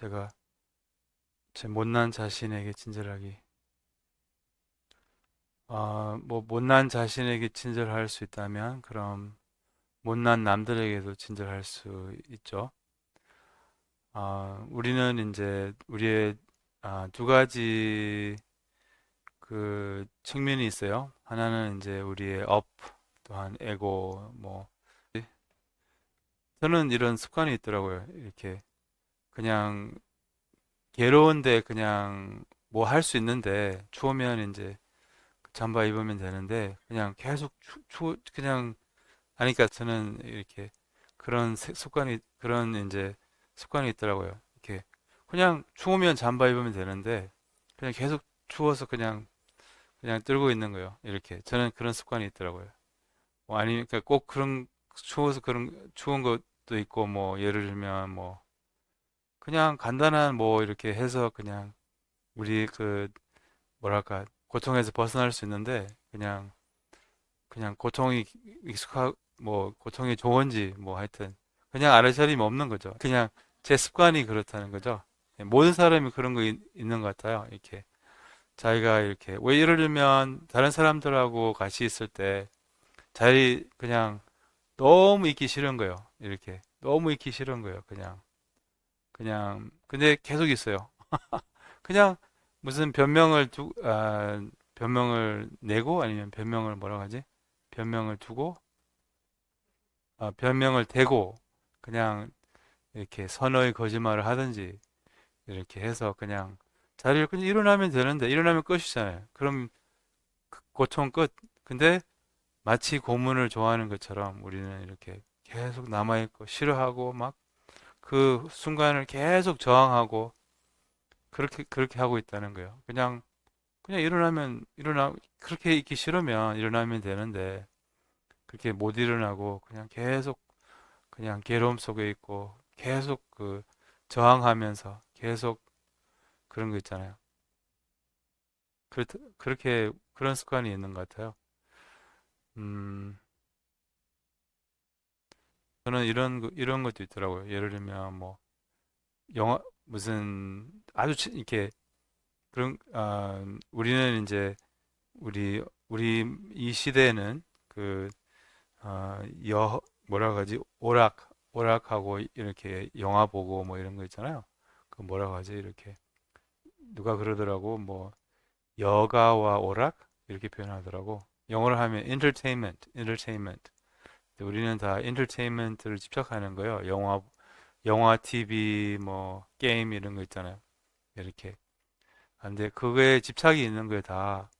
제가 제 못난 자신에게 친절하기. 아, 뭐 못난 자신에게 친절할 수 있다면 그럼 못난 남들에게도 친절할 수 있죠. 아, 우리는 이제 우리의 아, 두 가지 그 측면이 있어요. 하나는 이제 우리의 업, 또한 에고, 뭐 저는 이런 습관이 있더라고요. 이렇게 그냥 괴로운데 그냥 뭐 할 수 있는데 추우면 이제 잠바 입으면 되는데 그냥 계속 추, 추 그냥 하니까 저는 이렇게 그런 세- 습관이 그런 이제 습관이 있더라고요. 이렇게 그냥 추우면 잠바 입으면 되는데 그냥 계속 추워서 그냥 그냥 떨고 있는 거예요. 이렇게 저는 그런 습관이 있더라고요. 뭐 아니면 그러니까 꼭 그런 추워서 그런 추운 것도 있고 뭐 예를 들면 뭐 그냥 간단한 뭐 이렇게 해서 그냥 우리 그 뭐랄까 고통에서 벗어날 수 있는데 그냥 그냥 고통이 익숙하 뭐 고통이 좋은지 뭐 하여튼 그냥 알아차림이 없는 거죠. 그냥 제 습관이 그렇다는 거죠. 예, 모든 사람이 그런 거 있, 있는 것 같아요. 이렇게 자기가 이렇게 왜 들면 다른 사람들하고 같이 있을 때 자기 그냥 너무 있기 싫은 거예요. 이렇게 너무 있기 싫은 거예요. 그냥 그냥 근데 계속 있어요. 그냥 무슨 변명을 두 아, 변명을 내고 아니면 변명을 뭐라고 하지? 변명을 두고 아, 변명을 대고 그냥 이렇게 선의 거짓말을 하든지 이렇게 해서 그냥 자리를 그냥 일어나면 되는데 일어나면 끝이잖아요. 그럼 그 고통 끝. 근데 마치 고문을 좋아하는 것처럼 우리는 이렇게 계속 남아있고 싫어하고 막 그 순간을 계속 저항하고 그렇게 그렇게 하고 있다는 거예요. 그냥 그냥 일어나면 일어나 그렇게 있기 싫으면 일어나면 되는데 그렇게 못 일어나고 그냥 계속 그냥 괴로움 속에 있고 계속 그 저항하면서 계속 그런 거 있잖아요. 그렇 그렇게 그런 습관이 있는 것 같아요. 음, 저는 이런 거- 이런 것도 있더라고요. 예를 들면 뭐 영화 무슨 아주 치- 이렇게 그런 아, 우리는 이제 우리 우리 이 시대에는 그 아, 여 뭐라고 하지 오락 오락하고 이렇게 영화 보고 뭐 이런 거 있잖아요. 그 뭐라고 하지 이렇게 누가 그러더라고 뭐 여가와 오락 이렇게 표현하더라고. 영어로 하면 entertainment, entertainment. 우리는 다 entertainment를 집착하는 거예요. 영화 영화, TV, 뭐 게임 이런 거 있잖아요. 이렇게. 아, 근데 그거에 집착이 있는 거예요, 다.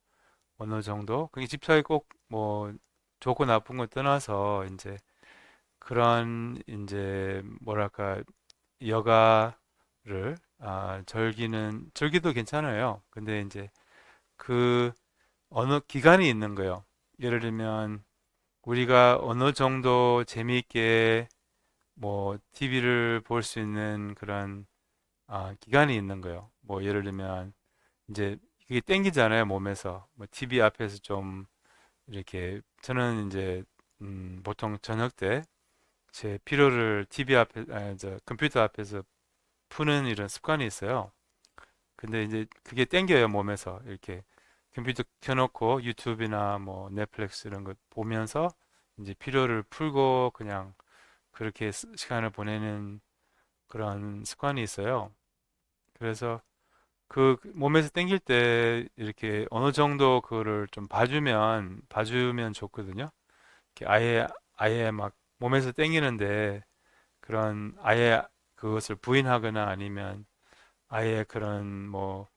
어느 정도? 그게 집착이 꼭 뭐 좋고 나쁜 거 떠나서 이제 그런 이제 뭐랄까 여가를 아, 즐기는 즐기도 괜찮아요. 근데 이제 그 어느 기간이 있는 거예요. 예를 들면 우리가 어느 정도 재미있게 뭐 TV를 볼 수 있는 그런 아, 기간이 있는 거예요. 뭐 예를 들면 이제 그게 땡기잖아요, 몸에서. 뭐 TV 앞에서 좀 이렇게 저는 이제 음, 보통 저녁 때 제 피로를 TV 앞에 아, 저 컴퓨터 앞에서 푸는 이런 습관이 있어요. 근데 이제 그게 땡겨요, 몸에서. 이렇게 컴퓨터 켜놓고 유튜브나 뭐 넷플릭스 이런 거 보면서 이제 피로를 풀고 그냥 그렇게 스- 시간을 보내는 그런 습관이 있어요. 그래서 그 몸에서 땡길 때 이렇게 어느 정도 그거를 좀 봐주면 봐주면 좋거든요. 이렇게 아예 아예 막 몸에서 땡기는데 그런 아예 그것을 부인하거나 아니면 아예 그런 뭐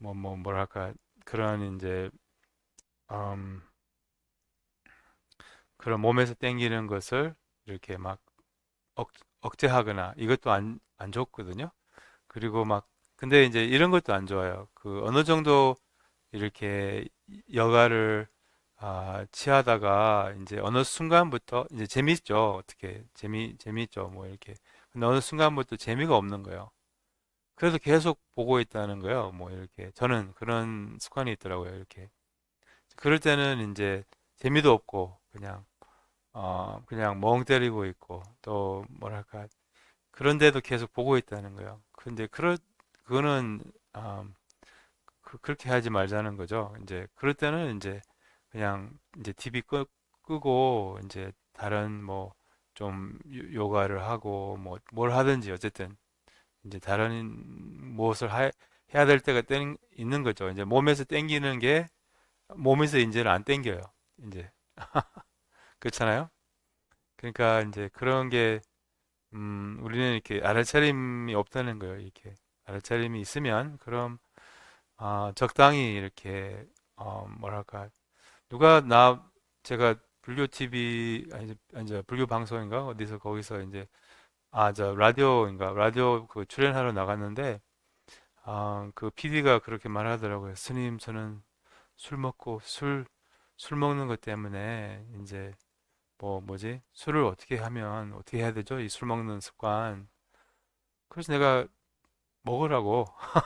뭐 뭐 뭐랄까 그런 이제 음 그런 몸에서 땡기는 것을 이렇게 막 억, 억제하거나 이것도 안, 안 좋거든요. 그리고 막 근데 이제 이런 것도 안 좋아요. 그 어느 정도 이렇게 여가를 아, 취하다가 이제 어느 순간부터 이제 재밌죠. 어떻게 재미 재밌죠. 뭐 이렇게. 근데 어느 순간부터 재미가 없는 거예요. 그래서 계속 보고 있다는 거예요. 뭐 이렇게 저는 그런 습관이 있더라고요. 이렇게. 그럴 때는 이제 재미도 없고 그냥 어 그냥 멍 때리고 있고 또 뭐랄까 그런데도 계속 보고 있다는 거예요. 근데 그러 그거는 아, 그, 그렇게 하지 말자는 거죠. 이제 그럴 때는 이제 그냥 이제 TV 끄, 끄고 이제 다른 뭐 좀 요가를 하고 뭐 뭘 하든지 어쨌든 이제 다른 무엇을 하- 해야 될 때가 땡, 있는 거죠. 이제 몸에서 땡기는 게 몸에서 이제는 안 땡겨요. 이제 그렇잖아요. 그러니까 이제 그런 게 음, 우리는 이렇게 알아차림이 없다는 거예요. 이렇게 알아차림이 있으면 그럼 아, 적당히 이렇게 어, 뭐랄까 누가 나 제가 불교 TV 아니 이제 불교 방송인가 어디서 거기서 이제 아 저 라디오인가 라디오 그 출연하러 나갔는데 아, 그 PD가 그렇게 말하더라고요. 스님 저는 술 먹고 술 술 먹는 것 때문에 이제 뭐 뭐지 술을 어떻게 하면 어떻게 해야 되죠? 이 술 먹는 습관. 그래서 내가 먹으라고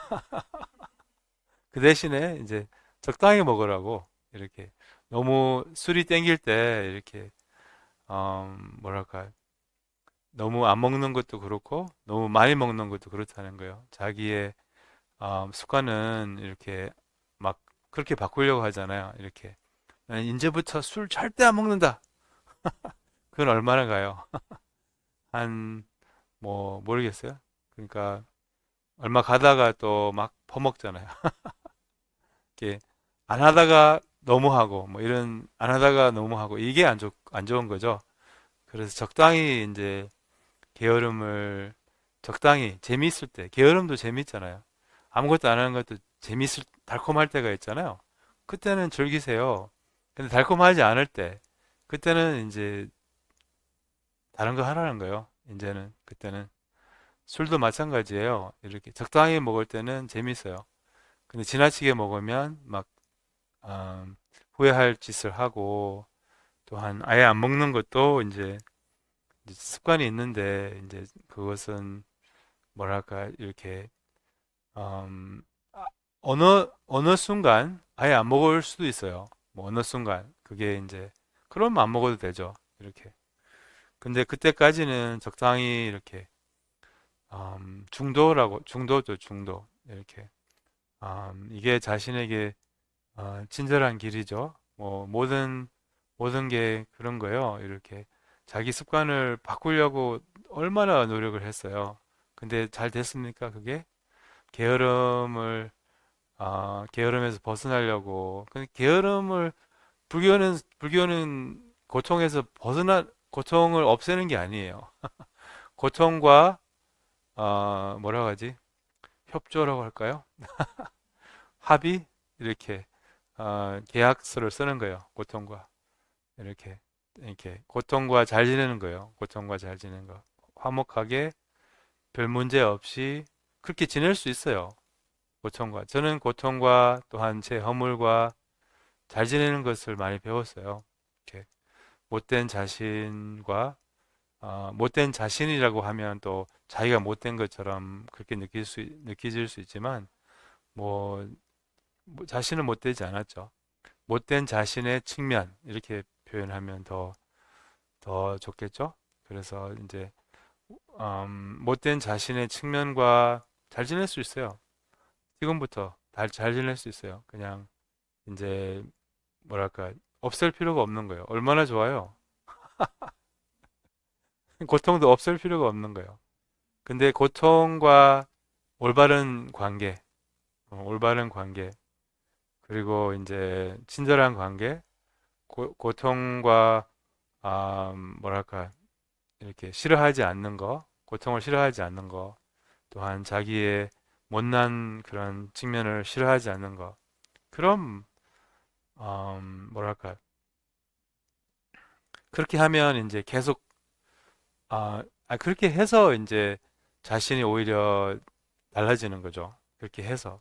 그 대신에 이제 적당히 먹으라고 이렇게 너무 술이 땡길 때 이렇게 음, 뭐랄까 너무 안 먹는 것도 그렇고 너무 많이 먹는 것도 그렇다는 거예요. 자기의 음, 습관은 이렇게 막 그렇게 바꾸려고 하잖아요. 이렇게 이제부터 술 절대 안 먹는다. 그건 얼마나 가요? 한 뭐 모르겠어요. 그러니까 얼마 가다가 또 막 퍼먹잖아요. 이게 안 하다가 너무 하고 뭐 이런 안 하다가 너무 하고 이게 안 좋, 안 좋은 거죠. 그래서 적당히 이제 게으름을 적당히 재미있을 때 게으름도 재미있잖아요. 아무것도 안 하는 것도 재미있을 달콤할 때가 있잖아요. 그때는 즐기세요. 근데 달콤하지 않을 때 그때는 이제 다른 거 하라는 거예요. 이제는 그때는 술도 마찬가지예요. 이렇게 적당히 먹을 때는 재밌어요. 근데 지나치게 먹으면 막 음, 후회할 짓을 하고 또한 아예 안 먹는 것도 이제 습관이 있는데 이제 그것은 뭐랄까 이렇게 음, 아, 어느 어느 순간 아예 안 먹을 수도 있어요. 뭐 어느 순간 그게 이제 그러면 안 먹어도 되죠. 이렇게. 근데 그때까지는 적당히 이렇게 음, 중도라고 중도죠 중도 이렇게 음, 이게 자신에게 어, 친절한 길이죠. 뭐 모든 모든 게 그런 거예요. 이렇게 자기 습관을 바꾸려고 얼마나 노력을 했어요. 근데 잘 됐습니까? 그게 게으름을 아, 게으름에서 벗어나려고. 근데 게으름을 불교는 불교는 고통에서 벗어나 고통을 없애는 게 아니에요. 고통과 어, 뭐라고 하지? 협조라고 할까요? 합의 이렇게 어, 계약서를 쓰는 거예요. 고통과 이렇게 이렇게 고통과 잘 지내는 거예요. 고통과 잘 지내는 거. 화목하게 별 문제 없이 그렇게 지낼 수 있어요. 고통과 저는 고통과 또한 제 허물과 잘 지내는 것을 많이 배웠어요. 이렇게 못된 자신과 어, 못된 자신이라고 하면 또 자기가 못된 것처럼 그렇게 느낄 수 느껴질 수 있지만 뭐, 뭐 자신은 못되지 않았죠. 못된 자신의 측면 이렇게 표현하면 더 더 좋겠죠. 그래서 이제 음, 못된 자신의 측면과 잘 지낼 수 있어요. 지금부터 잘, 잘 지낼 수 있어요. 그냥 이제 뭐랄까 없앨 필요가 없는 거예요. 얼마나 좋아요. 고통도 없앨 필요가 없는 거예요. 근데 고통과 올바른 관계, 어, 올바른 관계, 그리고 이제 친절한 관계, 고, 고통과 아, 뭐랄까 이렇게 싫어하지 않는 거, 고통을 싫어하지 않는 거, 또한 자기의 못난 그런 측면을 싫어하지 않는 거. 그럼 음, 뭐랄까 그렇게 하면 이제 계속 아, 아, 그렇게 해서 이제 자신이 오히려 달라지는 거죠. 그렇게 해서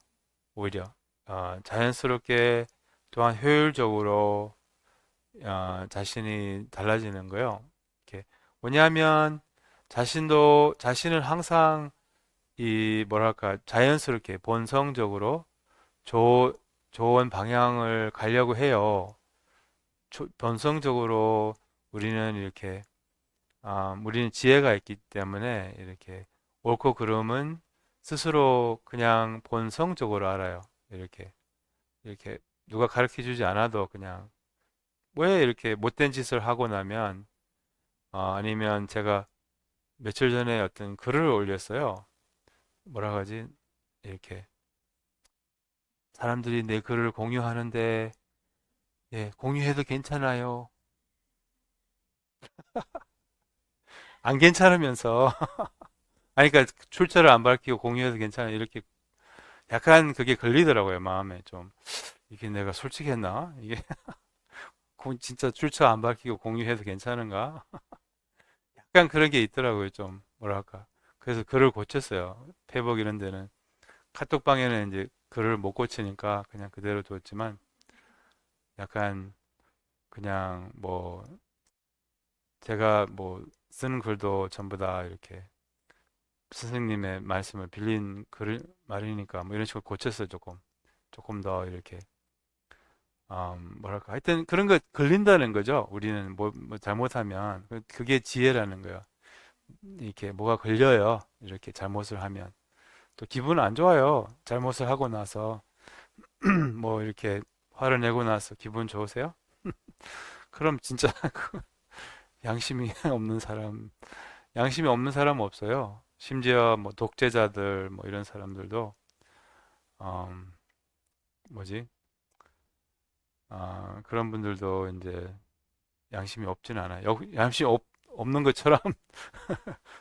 오히려 어, 자연스럽게 또한 효율적으로 어, 자신이 달라지는 거예요. 이렇게 뭐냐면 자신도 자신은 항상 이 뭐랄까 자연스럽게 본성적으로 조, 좋은 방향을 가려고 해요. 조- 본성적으로 우리는 이렇게 아, 우리는 지혜가 있기 때문에 이렇게 옳고 그름은 스스로 그냥 본성적으로 알아요. 이렇게 이렇게 누가 가르쳐 주지 않아도 그냥 왜 이렇게 못된 짓을 하고 나면 어, 아니면 제가 며칠 전에 어떤 글을 올렸어요. 뭐라 하지? 이렇게 사람들이 내 글을 공유하는데 예, 공유해도 괜찮아요. 안 괜찮으면서 아니 그러니까 출처를 안 밝히고 공유해도 괜찮아 이렇게 약간 그게 걸리더라고요 마음에 좀 이게 내가 솔직했나 이게 공- 진짜 출처 안 밝히고 공유해도 괜찮은가? 약간 그런 게 있더라고요 좀 뭐랄까. 그래서 글을 고쳤어요. 페이북 이런 데는. 카톡방에는 이제 글을 못 고치니까 그냥 그대로 뒀지만 약간 그냥 뭐 제가 뭐 쓰는 글도 전부 다 이렇게 선생님의 말씀을 빌린 글 말이니까 뭐 이런 식으로 고쳤어요 조금. 조금 더 이렇게 음, 뭐랄까. 하여튼 그런 거 걸린다는 거죠. 우리는 뭐, 뭐 잘못하면. 그- 그게 지혜라는 거예요. 이렇게 뭐가 걸려요. 이렇게 잘못을 하면. 또 기분 안 좋아요. 잘못을 하고 나서. 뭐 이렇게 화를 내고 나서 기분 좋으세요? 그럼 진짜 그 양심이 없는 사람 양심이 없는 사람 없어요. 심지어 뭐 독재자들 뭐 이런 사람들도 음, 뭐지? 아, 그런 분들도 이제 양심이 없진 않아요. 여- 양심이 없, 없는 것처럼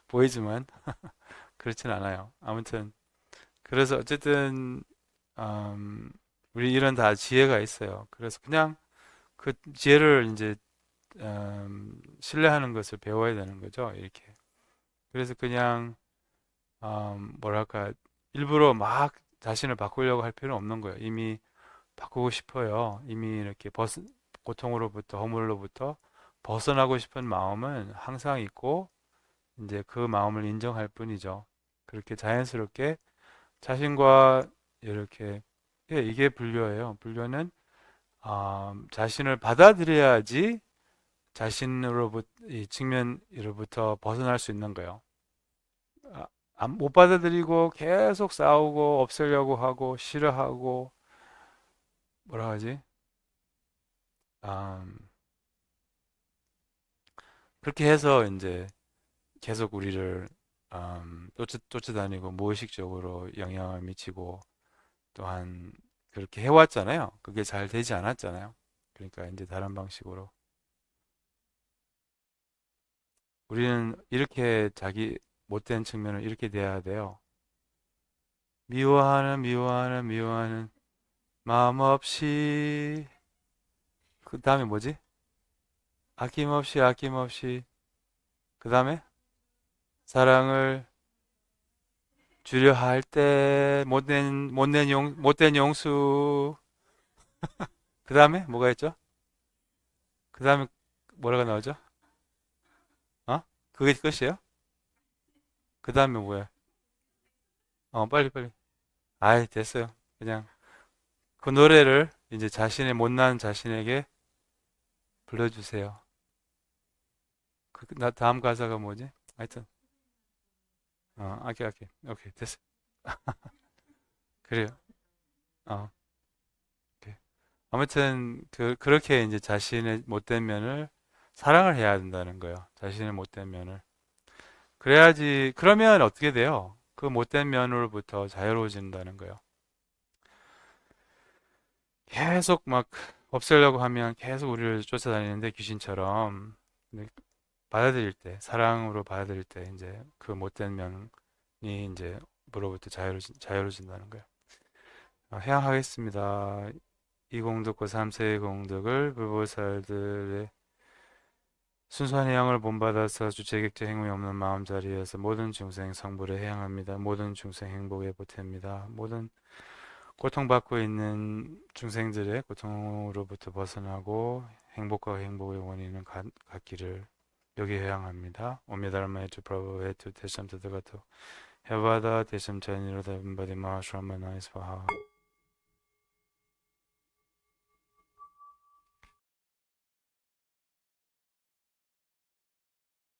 보이지만 그렇진 않아요. 아무튼 그래서 어쨌든 음, 우리 이런 다 지혜가 있어요. 그래서 그냥 그 지혜를 이제 음, 신뢰하는 것을 배워야 되는 거죠. 이렇게. 그래서 그냥 음, 뭐랄까 일부러 막 자신을 바꾸려고 할 필요는 없는 거예요. 이미 바꾸고 싶어요. 이미 이렇게 벗, 고통으로부터 허물로부터 벗어나고 싶은 마음은 항상 있고 이제 그 마음을 인정할 뿐이죠. 그렇게 자연스럽게 자신과 이렇게 예, 이게 불교예요. 불교는 아, 자신을 받아들여야지 자신으로부터 이 측면으로부터 벗어날 수 있는 거예요. 아, 안- 못 받아들이고 계속 싸우고 없애려고 하고 싫어하고 뭐라 하지? 아, 그렇게 해서 이제 계속 우리를 음, 쫓아, 쫓아다니고 무의식적으로 영향을 미치고 또한 그렇게 해왔잖아요. 그게 잘 되지 않았잖아요. 그러니까 이제 다른 방식으로 우리는 이렇게 자기 못된 측면을 이렇게 대해야 돼요. 미워하는 미워하는 미워하는 마음 없이 그 다음에 뭐지? 아낌없이 아낌없이 그 다음에 사랑을 주려 할 때 못된 못된 용 못된 용수 그 다음에 뭐가 있죠? 그 다음에 뭐라고 나오죠? 어? 그게 끝이에요? 그 다음에 뭐야? 어 빨리 빨리 아이 됐어요 그냥 그 노래를 이제 자신의 못난 자신에게 불러주세요. 그, 나 다음 가사가 뭐지? 하여튼. 어 오케이 오케이. 오케이 됐어. 그래요. 어. 오케이. 아무튼 그 그렇게 이제 자신의 못된 면을 사랑을 해야 된다는 거예요. 자신의 못된 면을. 그래야지 그러면 어떻게 돼요? 그 못된 면으로부터 자유로워진다는 거예요 계속 막 없애려고 하면 계속 우리를 쫓아다니는데 귀신처럼 받아들일 때 사랑으로 받아들일 때 이제 그 못된 면이 이제 으로부터 자유로워진, 자유로워진다는 거예요. 어, 해양하겠습니다. 이 공덕과 3세의 공덕을 불보살들의 순수한 해양을 본받아서 주체객체 행위 없는 마음자리에서 모든 중생 성불에 해양합니다. 모든 중생 행복에 보탭니다. 모든 고통받고 있는 중생들의 고통으로부터 벗어나고 행복과 행복의 원인은 가, 같기를 여기 해양합니다. 오미다르마 에 투 프라브 에투 대샴 드드가토 해바다 대샴 자니로다 빈바디 마하스라마나 스파하